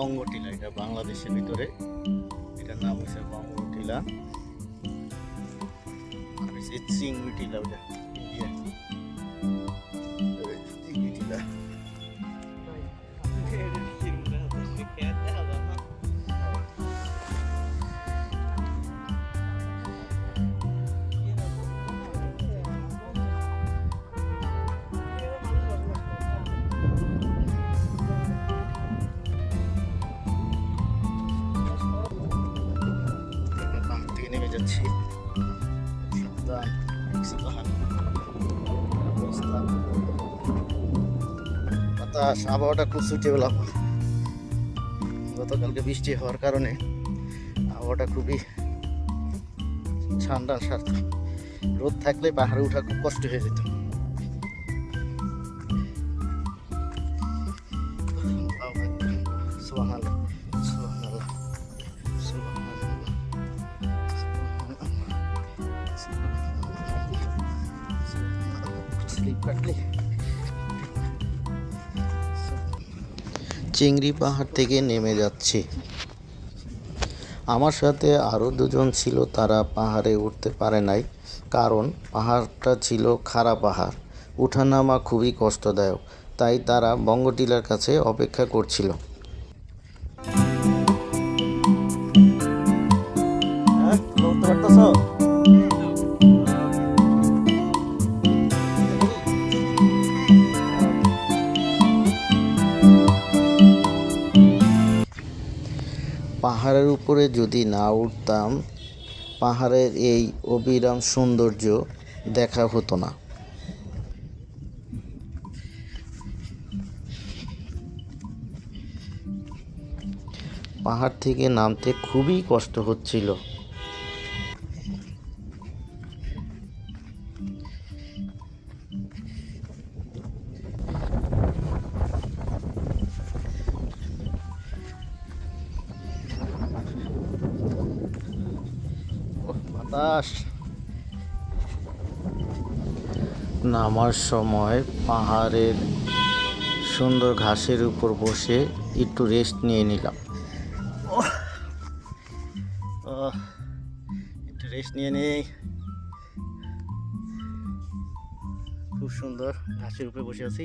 বঙ্গটিলা এটা বাংলাদেশের ভিতরে। এটার নাম হচ্ছে বঙ্গটিলা। আর চিংড়ি টিলা ওটা যাচ্ছি বাতাস, আবহাওয়াটা খুব সুইটেবল গতকালকে বৃষ্টি হওয়ার কারণে আবহাওয়াটা খুবই ঠান্ডা, সার রোদ থাকলে পাহাড়ে ওঠা খুব কষ্ট হয়ে যেত। সুবহানাল্লাহ। চিংড়ি পাহাড় থেকে নেমে যাচ্ছি। আমার সাথে আরও দুজন ছিল তারা পাহাড়ে উঠতে পারে নাই কারণ পাহাড়টা ছিল খাড়া পাহাড়। উঠানামা খুবই কষ্টদায়ক তাই তারা বঙ্গটিলার কাছে অপেক্ষা করছিল। পাহাড়ের উপরে যদি না উঠতাম, পাহাড়ের এই অবিরাম সৌন্দর্য দেখা হতো না। পাহাড় থেকে নামতে খুবই কষ্ট হচ্ছিল। বাতাস। নামার সময় পাহাড়ের সুন্দর ঘাসের উপর বসে একটু রেস্ট নিয়ে নিলাম। একটু রেস্ট নিয়ে নেই। খুব সুন্দর ঘাসের উপরে বসে আছি।